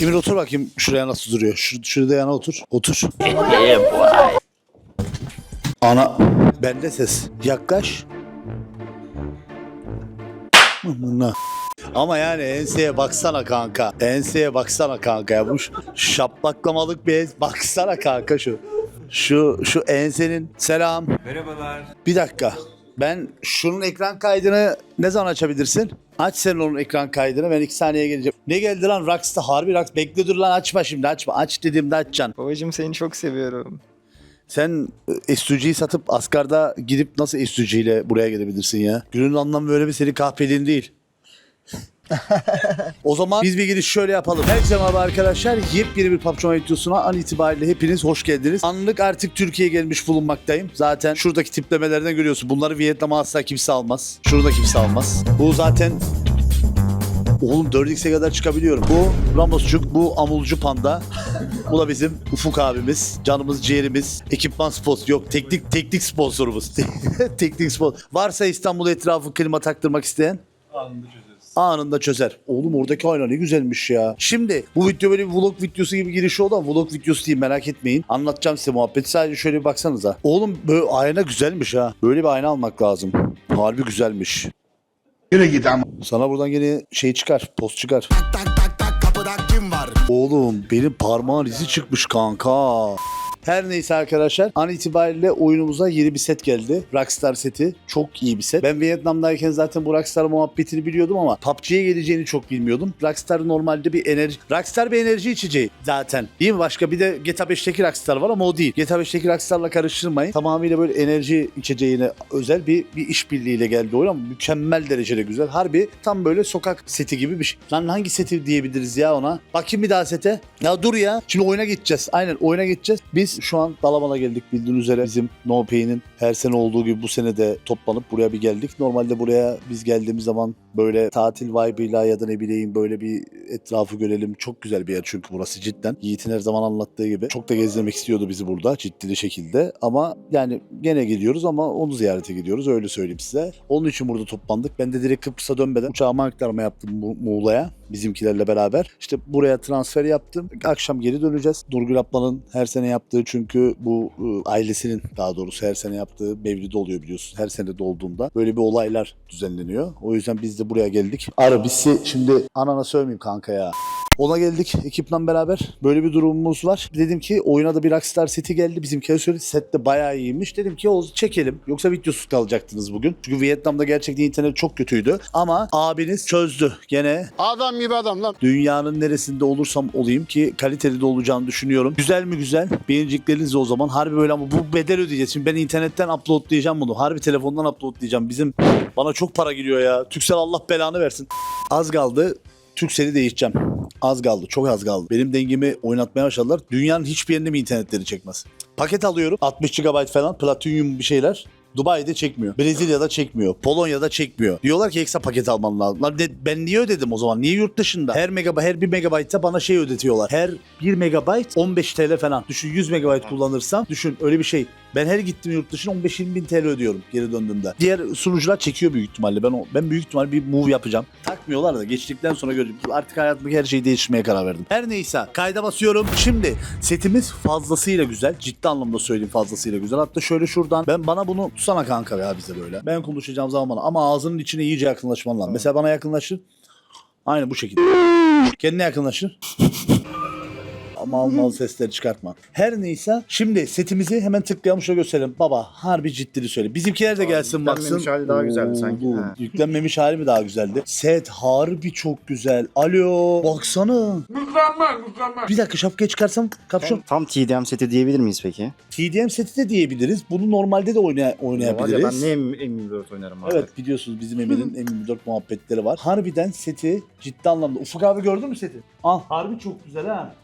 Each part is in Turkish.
Emir otur bakayım şuraya nasıl duruyor. Şu, şurada yana otur. Otur. Ana. Bende ses. Yaklaş. Ama yani enseye baksana kanka. Enseye baksana kanka ya. Bu şaplaklamalık bir ens. Baksana kanka şu. Şu şu ensenin selam. Merhabalar. Bir dakika. Ben şunun ekran kaydını ne zaman açabilirsin? Aç sen onun ekran kaydını ben iki saniye geleceğim. Ne geldi lan Rockstar harbi Rox. Bekle dur lan açma şimdi açma. Aç dediğimde açacaksın. Babacım seni çok seviyorum. Sen e, SUG'yi satıp asgarda gidip nasıl ile buraya gelebilirsin ya? Günün anlamı böyle bir senin kahpeliğin değil. O zaman biz bir giriş şöyle yapalım. Herkese merhaba arkadaşlar. Yepyeni bir PUBG Mobile videosuna an itibariyle hepiniz hoş geldiniz. Anlık artık Türkiye'ye gelmiş bulunmaktayım. Zaten şuradaki tiplemelerden görüyorsun. Bunları Vietnam'a asla kimse almaz. Şurada kimse almaz. Bu zaten Oğlum 4x'e kadar çıkabiliyorum. Bu Ramosçuk, bu Amulcu Panda. bu da bizim Ufuk abimiz, canımız ciğerimiz. Ekipman sponsor yok teknik teknik sponsorumuz. teknik sponsor. Varsa İstanbul etrafı klima taktırmak isteyen çözeriz. Anında çözer. Oğlum oradaki ayna ne güzelmiş ya. Şimdi bu video böyle bir vlog videosu gibi girişi oldu ama vlog videosu değil merak etmeyin. Anlatacağım size muhabbeti. Sadece şöyle bir baksanıza. Oğlum böyle ayna güzelmiş ha. Böyle bir ayna almak lazım. Harbi güzelmiş. Yürü git ama. Sana buradan yine şey çıkar, post çıkar. Tak tak tak kapıda kim var? Oğlum benim parmağın izi çıkmış kanka. Her neyse arkadaşlar an itibariyle oyunumuza yeni bir set geldi. Rockstar seti. Çok iyi bir set. Ben Vietnam'dayken zaten bu Rockstar muhabbetini biliyordum ama PUBG'ye geleceğini çok bilmiyordum. Rockstar normalde bir enerji... Rockstar bir enerji içeceği zaten. Değil mi? Başka bir de GTA 5'teki Rockstar var ama o değil. GTA 5'teki Rockstar'la karıştırmayın. Tamamıyla böyle enerji içeceğine özel bir, bir işbirliğiyle geldi oyun ama mükemmel derecede güzel. Harbi tam böyle sokak seti gibi bir şey. Lan hangi seti diyebiliriz ya ona? Bakayım bir daha sete. Ya dur ya. Şimdi oyuna geçeceğiz. Aynen oyuna geçeceğiz. Biz şu an Dalaman'a geldik bildiğiniz üzere. Bizim No Pain'in her sene olduğu gibi bu sene de toplanıp buraya bir geldik. Normalde buraya biz geldiğimiz zaman böyle tatil vibe'ıyla ya da ne bileyim böyle bir etrafı görelim. Çok güzel bir yer çünkü burası cidden. Yiğit'in her zaman anlattığı gibi. Çok da gezdirmek istiyordu bizi burada ciddi şekilde. Ama yani gene gidiyoruz ama onu ziyarete gidiyoruz öyle söyleyeyim size. Onun için burada toplandık. Ben de direkt Kıbrıs'a dönmeden uçağıma aktarma yaptım Mu- Muğla'ya bizimkilerle beraber. İşte buraya transfer yaptım. Akşam geri döneceğiz. Nurgül ablanın her sene yaptığı çünkü bu ıı, ailesinin daha doğrusu her sene yaptığı mevlidi oluyor biliyorsun. Her sene dolduğunda böyle bir olaylar düzenleniyor. O yüzden biz de buraya geldik. Arabisi şimdi anana sövmeyeyim kanka ya. Ona geldik ekiple beraber. Böyle bir durumumuz var. Dedim ki oyuna da bir Rockstar seti geldi. Bizimkiler söyledi set de bayağı iyiymiş. Dedim ki o çekelim. Yoksa videosuz kalacaktınız bugün. Çünkü Vietnam'da gerçekten internet çok kötüydü. Ama abiniz çözdü. Gene Adam gibi adam lan. dünyanın neresinde olursam olayım ki kaliteli de olacağını düşünüyorum. Güzel mi güzel? Beğeneceklerinizle o zaman. Harbi böyle ama bu bedel ödeyeceğiz. Şimdi ben internetten uploadlayacağım bunu. Harbi telefondan uploadlayacağım. Bizim bana çok para giriyor ya. Türksel Allah belanı versin. Az kaldı. Türksel'i değişeceğim. Az kaldı. Çok az kaldı. Benim dengemi oynatmaya başladılar. Dünyanın hiçbir yerinde mi internetleri çekmez? Paket alıyorum. 60 GB falan. Platinum bir şeyler. Dubai'de çekmiyor. Brezilya'da çekmiyor. Polonya'da çekmiyor. Diyorlar ki ekstra paket alman lazım. Lan de- ben niye ödedim o zaman? Niye yurt dışında? Her megabay, her 1 megabayta bana şey ödetiyorlar. Her 1 megabayt 15 TL falan. Düşün 100 megabayt kullanırsam düşün öyle bir şey. Ben her gittim yurt dışına 15-20 bin TL ödüyorum geri döndüğümde. Diğer sunucular çekiyor büyük ihtimalle. Ben o, ben büyük ihtimalle bir move yapacağım. Takmıyorlar da geçtikten sonra göreceğim. Artık hayatımdaki her şeyi değiştirmeye karar verdim. Her neyse kayda basıyorum. Şimdi setimiz fazlasıyla güzel. Ciddi anlamda söyleyeyim fazlasıyla güzel. Hatta şöyle şuradan ben bana bunu tutsana kanka ya bize böyle. Ben konuşacağım zaman bana ama ağzının içine iyice yakınlaşman lazım. Mesela bana yakınlaşır. Aynı bu şekilde. Kendine yakınlaşır. Mal mal sesleri çıkartma. Her neyse şimdi setimizi hemen tıklayalım şöyle gösterelim. Baba harbi ciddili söyle. Bizimkiler de gelsin baksın. yüklenmemiş hali daha güzeldi sanki. Oo, Ha. Yüklenmemiş hali mi daha güzeldi? Set harbi çok güzel. Alo baksana. Bir dakika şapkayı çıkarsam kapşon. Tam TDM seti diyebilir miyiz peki? TDM seti de diyebiliriz. Bunu normalde de oynay- Var ya oynayabiliriz. ben ne M- M24 oynarım abi. Evet biliyorsunuz bizim Emir'in M24 muhabbetleri var. Harbiden seti ciddi anlamda. Ufuk abi gördün mü seti? Al. Harbi çok güzel ha.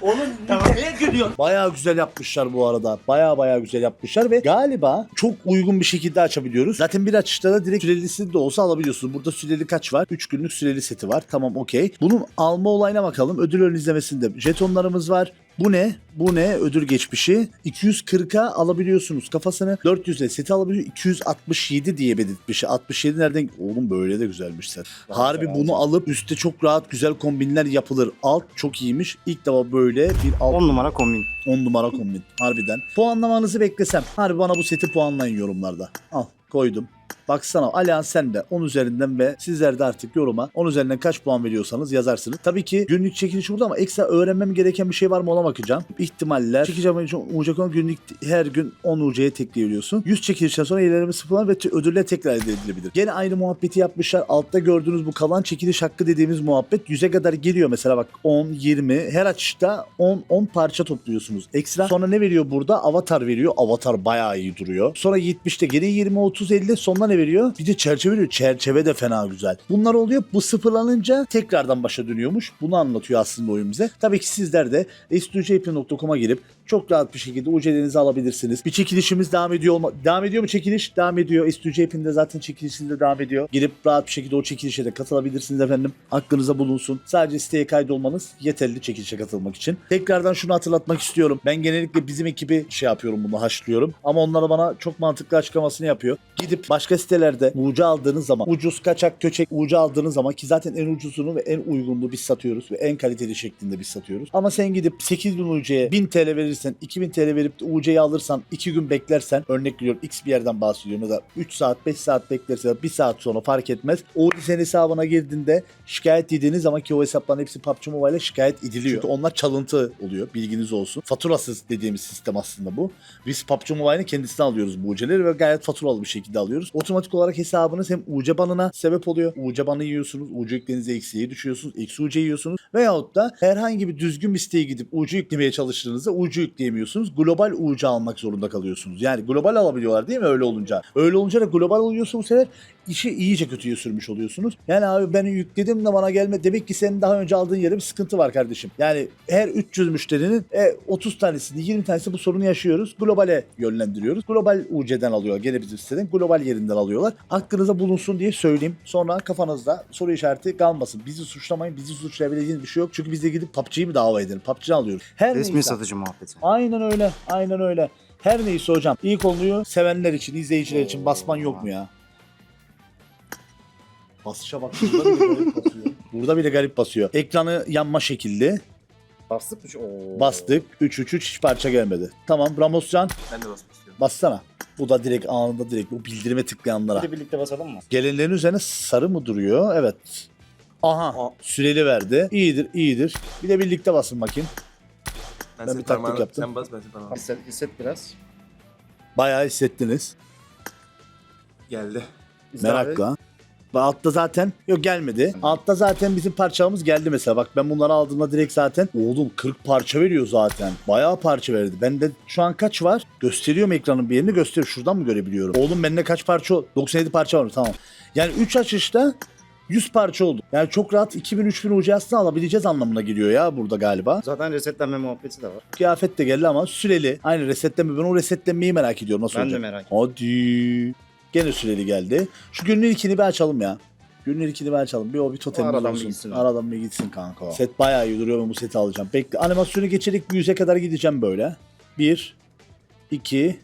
Oğlum neye gülüyorsun? Bayağı güzel yapmışlar bu arada. Bayağı bayağı güzel yapmışlar ve galiba çok uygun bir şekilde açabiliyoruz. Zaten bir açışta da direkt sürelisi de olsa alabiliyorsunuz. Burada süreli kaç var? 3 günlük süreli seti var. Tamam okey. Bunun alma olayına bakalım. Ödül ön izlemesinde jetonlarımız var. Bu ne? Bu ne? Ödül geçmişi. 240'a alabiliyorsunuz. Kafasını 400'e seti alabiliyor. 267 diye belirtmiş. 67 nereden? Oğlum böyle de güzelmiş set. Harbi bunu alıp üstte çok rahat güzel kombinler yapılır. Alt çok iyiymiş. İlk defa böyle bir alt 10 numara kombin. 10 numara kombin. Harbiden. Puanlamanızı beklesem. Harbi bana bu seti puanlayın yorumlarda. Al koydum. Baksana Alihan sen de 10 üzerinden ve sizler de artık yoruma 10 üzerinden kaç puan veriyorsanız yazarsınız. Tabii ki günlük çekiliş burada ama ekstra öğrenmem gereken bir şey var mı ona bakacağım. İhtimaller. Çekeceğim için UC.com günlük her gün 10 UC'ye tekleyebiliyorsun. 100 çekilişten sonra ilerleme sıfırlar ve ödüller tekrar elde edilebilir. Gene aynı muhabbeti yapmışlar. Altta gördüğünüz bu kalan çekiliş hakkı dediğimiz muhabbet 100'e kadar geliyor. Mesela bak 10, 20 her açışta 10, 10 parça topluyorsunuz. Ekstra sonra ne veriyor burada? Avatar veriyor. Avatar bayağı iyi duruyor. Sonra 70'te geri 20, 30, 50 sonuna ne veriyor? Bir de çerçeve veriyor. Çerçeve de fena güzel. Bunlar oluyor. Bu sıfırlanınca tekrardan başa dönüyormuş. Bunu anlatıyor aslında oyun bize. Tabii ki sizler de s2jp.com'a girip çok rahat bir şekilde UC'lerinizi alabilirsiniz. Bir çekilişimiz devam ediyor olma devam ediyor mu çekiliş? Devam ediyor. S2Jp'in zaten çekilişinde devam ediyor. Girip rahat bir şekilde o çekilişe de katılabilirsiniz efendim. Aklınıza bulunsun. Sadece siteye kaydolmanız yeterli çekilişe katılmak için. Tekrardan şunu hatırlatmak istiyorum. Ben genellikle bizim ekibi şey yapıyorum bunu haşlıyorum. Ama onlara bana çok mantıklı açıklamasını yapıyor. Gidip başka sitelerde UC aldığınız zaman ucuz kaçak köçek UC aldığınız zaman ki zaten en ucuzunu ve en uygunluğu biz satıyoruz ve en kaliteli şeklinde biz satıyoruz. Ama sen gidip 8000 UC'ye 1000 TL verirsen 2000 TL verip de UC'yi alırsan 2 gün beklersen örnek veriyorum X bir yerden bahsediyorum ya da 3 saat 5 saat beklersen 1 saat sonra fark etmez. O senin hesabına girdiğinde şikayet dediğiniz zaman ki o hesapların hepsi PUBG Mobile'e şikayet ediliyor. Çünkü onlar çalıntı oluyor bilginiz olsun. Faturasız dediğimiz sistem aslında bu. Biz PUBG Mobile'in kendisine alıyoruz bu UC'leri ve gayet faturalı bir şekilde alıyoruz. Otomatik olarak hesabınız hem UC banına sebep oluyor. UC banı yiyorsunuz. UC yüklerinize eksiği düşüyorsunuz. Eksi UC yiyorsunuz. Veyahut da herhangi bir düzgün bir siteye gidip UC yüklemeye çalıştığınızda UC yükleyemiyorsunuz. Global UC almak zorunda kalıyorsunuz. Yani global alabiliyorlar değil mi öyle olunca? Öyle olunca da global oluyorsa bu sefer işi iyice kötüye sürmüş oluyorsunuz. Yani abi ben yükledim de bana gelme. Demek ki senin daha önce aldığın yere bir sıkıntı var kardeşim. Yani her 300 müşterinin e, 30 tanesini 20 tanesi bu sorunu yaşıyoruz. Globale yönlendiriyoruz. Global UC'den alıyor. Gene bizim siteden global yerinden alıyorlar. Aklınıza bulunsun diye söyleyeyim. Sonra kafanızda soru işareti kalmasın. Bizi suçlamayın. Bizi suçlayabileceğiniz bir şey yok. Çünkü biz de gidip PUBG'yi mi dava edelim? PUBG alıyoruz. Her Resmi neyse. satıcı muhabbeti. Aynen öyle. Aynen öyle. Her neyse hocam. İlk konuyu sevenler için, izleyiciler için basman yok mu ya? Basışa bak. Burada bile garip basıyor. Burada bile garip basıyor. Ekranı yanma şekilli. Bastık mı? Oo. Bastık. 3-3-3 hiç parça gelmedi. Tamam Ramoscan Ben de basmak istiyorum. bassana. Bu da direkt anında direkt bu bildirime tıklayanlara. Bir de birlikte basalım mı? Gelenlerin üzerine sarı mı duruyor? Evet. Aha. Aa. Süreli verdi. İyidir, iyidir. Bir de birlikte basın bakayım. Ben, Ben senin bir taktik parmağını- yaptım. Sen bas ben senin parmağını. Hisset, hisset biraz. Bayağı hissettiniz. Geldi. İzle abi. Merakla. Altta zaten yok gelmedi. Altta zaten bizim parçamız geldi mesela. Bak ben bunları aldığımda direkt zaten oğlum 40 parça veriyor zaten. Bayağı parça verdi. Bende şu an kaç var? Gösteriyor mu ekranın bir yerini? Gösteriyor. Şuradan mı görebiliyorum? Oğlum bende kaç parça? ol- 97 parça var. Tamam. Yani 3 açışta 100 parça oldu. Yani çok rahat 2000-3000 UC aslında alabileceğiz anlamına geliyor ya burada galiba. Zaten resetlenme muhabbeti de var. Kıyafet de geldi ama süreli. Aynı resetlenme. Ben o resetlenmeyi merak ediyorum. Nasıl Ben de olacak? merak ediyorum. Hadi. Gene süreli geldi. Şu günün ilkini bir açalım ya. Günün ilkini bir açalım. Bir o bir totemimiz Aradan bir olsun. gitsin abi. Aradan bir gitsin kanka. o. Set bayağı iyi duruyor ben bu seti alacağım. Bekle. Animasyonu geçerek bir yüze kadar gideceğim böyle. 1 2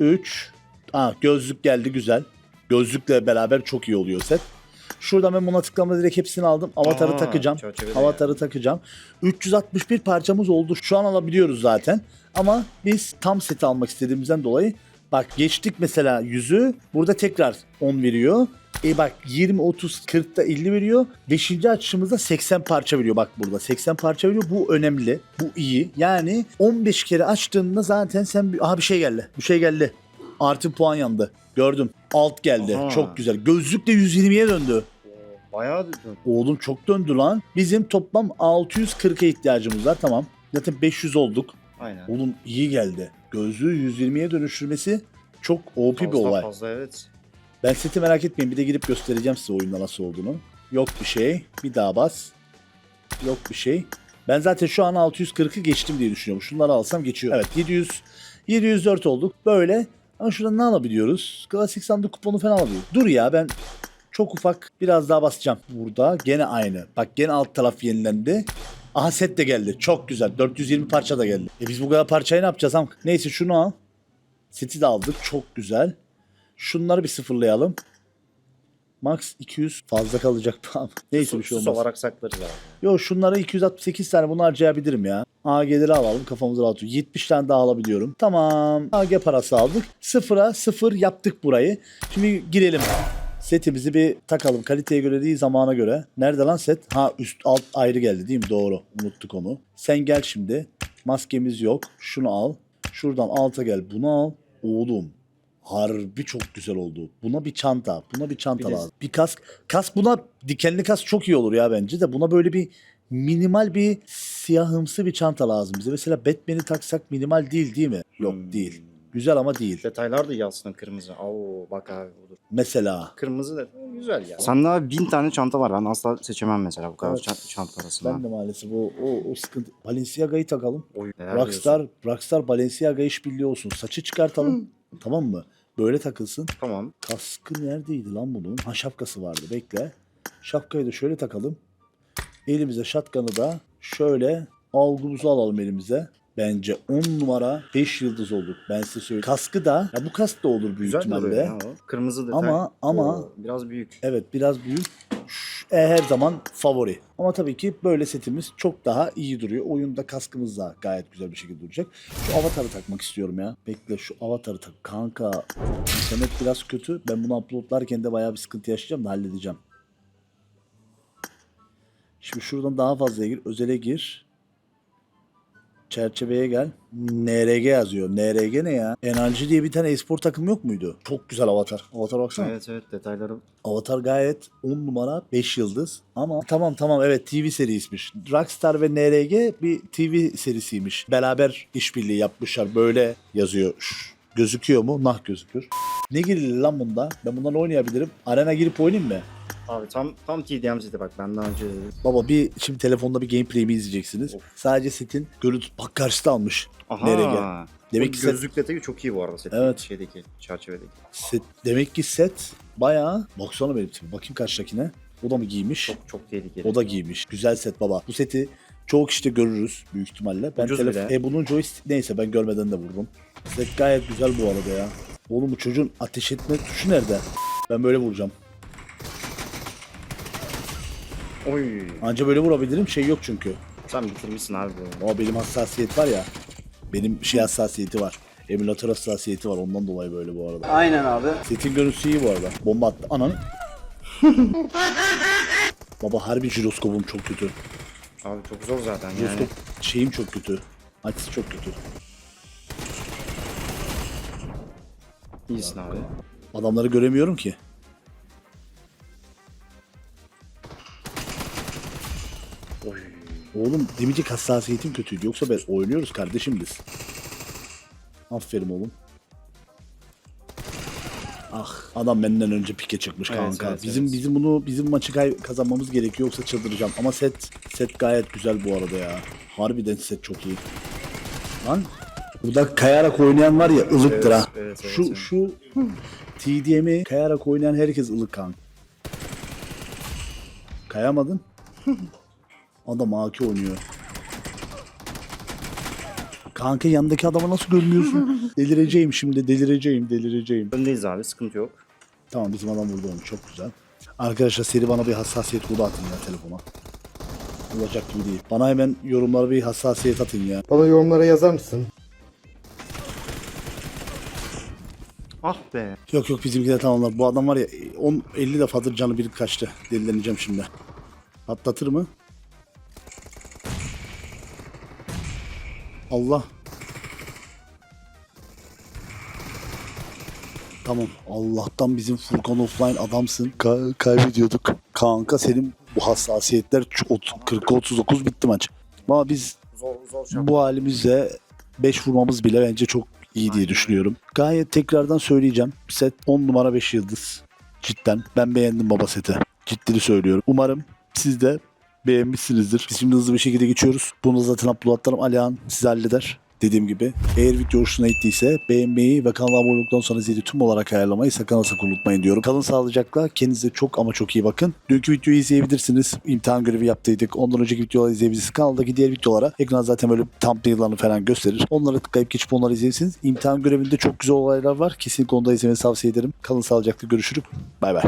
3 Aa gözlük geldi güzel. Gözlükle beraber çok iyi oluyor set. Şuradan ben buna tıklamada direkt hepsini aldım. Avatarı Aa, takacağım. Avatarı takacağım. 361 parçamız oldu. Şu an alabiliyoruz zaten. Ama biz tam seti almak istediğimizden dolayı bak geçtik mesela 100'ü. Burada tekrar 10 veriyor. E bak 20, 30, 40'ta 50 veriyor. 5. açışımızda 80 parça veriyor. Bak burada 80 parça veriyor. Bu önemli. Bu iyi. Yani 15 kere açtığında zaten sen... Aha bir şey geldi. Bir şey geldi. Artı puan yandı. Gördüm. Alt geldi. Aha. Çok güzel. Gözlük de 120'ye döndü. Bayağı döndü. Oğlum çok döndü lan. Bizim toplam 640'a ihtiyacımız var. Tamam. Zaten 500 olduk. Aynen. Oğlum iyi geldi. Gözlüğü 120'ye dönüştürmesi çok OP bir Fazla olay. fazla evet. Ben seti merak etmeyin. Bir de girip göstereceğim size oyunda nasıl olduğunu. Yok bir şey. Bir daha bas. Yok bir şey. Ben zaten şu an 640'ı geçtim diye düşünüyorum. Şunları alsam geçiyor. Evet 700 704 olduk. Böyle. Ama şuradan ne alabiliyoruz? Klasik sandık kuponu falan alabiliyoruz. Dur ya ben çok ufak biraz daha basacağım. Burada gene aynı. Bak gene alt taraf yenilendi. Aha set de geldi. Çok güzel. 420 parça da geldi. E biz bu kadar parçayı ne yapacağız? Am? Neyse şunu al. Seti de aldık. Çok güzel. Şunları bir sıfırlayalım. Max 200 fazla kalacak. Tamam. Neyse bir şey olmaz. olarak saklarız abi. Yo şunlara 268 tane bunu harcayabilirim ya. AG'leri alalım kafamızı rahat tut. 70 tane daha alabiliyorum. Tamam. AG parası aldık. Sıfıra sıfır yaptık burayı. Şimdi girelim. Setimizi bir takalım. Kaliteye göre değil zamana göre. Nerede lan set? Ha üst alt ayrı geldi değil mi? Doğru. Unuttuk onu. Sen gel şimdi. Maskemiz yok. Şunu al. Şuradan alta gel. Bunu al. Oğlum. Harbi çok güzel oldu. Buna bir çanta. Buna bir çanta Bir de- lazım. Bir kask. Kask buna dikenli kask çok iyi olur ya bence de. Buna böyle bir minimal bir siyahımsı bir çanta lazım bize. Mesela Batman'i taksak minimal değil değil mi? Yok Hmm. değil. Güzel ama değil. Detaylar da aslında kırmızı. Oo bak abi budur. Mesela. Kırmızı da güzel ya. Sende abi bin tane çanta var. Ben asla seçemem mesela bu kadar Evet. çanta, çanta arasında. Ben de maalesef o, o, o sıkıntı. Balenciaga'yı takalım. Oy, neler Rockstar, diyorsun? Rockstar Balenciaga işbirliği olsun. Saçı çıkartalım. tamam mı? Böyle takılsın. Tamam. Kaskı neredeydi lan bunun? Ha şapkası vardı. Bekle. Şapkayı da şöyle takalım. Elimize şatkanı da şöyle algımızı alalım elimize. Bence 10 numara 5 yıldız olduk. Ben size söyleyeyim. Kaskı da ya bu kask da olur büyük Güzel ihtimalle. duruyor ya o. Kırmızı detay. Ama- ama- Oo, biraz büyük. Evet biraz büyük. E, her zaman favori. Ama tabii ki böyle setimiz çok daha iyi duruyor. Oyunda kaskımız da gayet güzel bir şekilde duracak. Şu avatarı takmak istiyorum ya. Bekle şu avatarı tak. Kanka internet biraz kötü. Ben bunu uploadlarken de bayağı bir sıkıntı yaşayacağım da halledeceğim. Şimdi şuradan daha fazla gir. Özele gir. Çerçeveye gel. NRG yazıyor. NRG ne ya? Enerji diye bir tane espor takım yok muydu? Çok güzel avatar. Avatar baksana. Evet evet detayları. Avatar gayet 10 numara 5 yıldız. Ama tamam tamam evet TV serisiymiş. Rockstar ve NRG bir TV serisiymiş. Beraber işbirliği yapmışlar. Böyle yazıyor. Şş, gözüküyor mu? Nah gözükür. Ne girilir lan bunda? Ben bundan oynayabilirim. Arena girip oynayayım mı? Abi tam tam TDM'ciydi bak ben daha önce Baba bir şimdi telefonda bir gameplay'imi izleyeceksiniz. Of. Sadece setin görüntü bak karşıda almış. Aha. NRG. Demek ki set, gözlük detayı çok iyi bu arada setin Evet. şeydeki çerçevedeki. set demek ki set bayağı baksana benim tipim. Bakayım karşıdakine. O da mı giymiş? Çok çok tehlikeli. O da giymiş. Güzel set baba. Bu seti çoğu kişide görürüz büyük ihtimalle. Ben Ucuz telefon... bile. E bunun joystick neyse ben görmeden de vururum. Set gayet güzel bu arada ya. Oğlum bu çocuğun ateş etme tuşu nerede? Ben böyle vuracağım. Oy. Anca böyle vurabilirim. Şey yok çünkü. Sen bitirmişsin abi. Ama benim hassasiyet var ya. Benim şey hassasiyeti var. Emülatör hassasiyeti var. Ondan dolayı böyle bu arada. Aynen abi. Setin görüntüsü iyi bu arada. Bomba attı. Ananı. Baba harbi jiroskopum çok kötü. Abi çok zor zaten yani. Jiroskop şeyim çok kötü. Açısı çok kötü. İyisin abi. Adamları göremiyorum ki. Oğlum demeyecek hassasiyetim kötüydü. Yoksa ben oynuyoruz kardeşim biz. Aferin oğlum. Ah adam benden önce pike çıkmış Evet, kanka. evet, bizim evet. bizim bunu bizim maçı kazanmamız gerekiyor yoksa çıldıracağım. Ama set set gayet güzel bu arada ya. Harbiden set çok iyi. Lan burada kayarak oynayan var ya ılıktır Evet, ha. evet, evet, şu evet. şu TDM'i kayarak oynayan herkes ılık kanka. Kayamadın. Adam AK oynuyor. Kanka yanındaki adamı nasıl görmüyorsun? delireceğim şimdi delireceğim delireceğim. Öndeyiz abi sıkıntı yok. Tamam bizim adam vurdu onu çok güzel. Arkadaşlar seri bana bir hassasiyet kodu atın ya telefona. Olacak gibi değil. Bana hemen yorumlara bir hassasiyet atın ya. Bana yorumlara yazar mısın? Ah be. Yok yok bizimkiler tamamlar. Bu adam var ya 10 50 defadır canı bir kaçtı. Delileneceğim şimdi. Patlatır mı? Allah. Tamam. Allah'tan bizim Furkan offline adamsın. Ka- kaybediyorduk. Kanka senin bu hassasiyetler 40 39 bitti maç. Ama biz Zor zor şart. bu halimizle 5 vurmamız bile bence çok iyi diye düşünüyorum. Gayet tekrardan söyleyeceğim. Set 10 numara 5 yıldız. Cidden. Ben beğendim baba seti. Ciddili söylüyorum. Umarım siz de beğenmişsinizdir. Biz şimdi hızlı bir şekilde geçiyoruz. Bunu zaten uploadlarım Alihan size halleder. Dediğim gibi eğer video hoşuna gittiyse beğenmeyi ve kanala abone olduktan sonra zili tüm olarak ayarlamayı sakın ha sakın unutmayın diyorum. Kalın sağlıcakla kendinize çok ama çok iyi bakın. Dünkü videoyu izleyebilirsiniz. İmtihan görevi yaptıydık. Ondan önceki videoları izleyebilirsiniz. Kanaldaki diğer videolara ekran zaten böyle thumbnail'larını falan gösterir. Onları tıklayıp geçip onları izleyebilirsiniz. İmtihan görevinde çok güzel olaylar var. Kesinlikle onu da izlemenizi tavsiye ederim. Kalın sağlıcakla görüşürüz. Bay bay.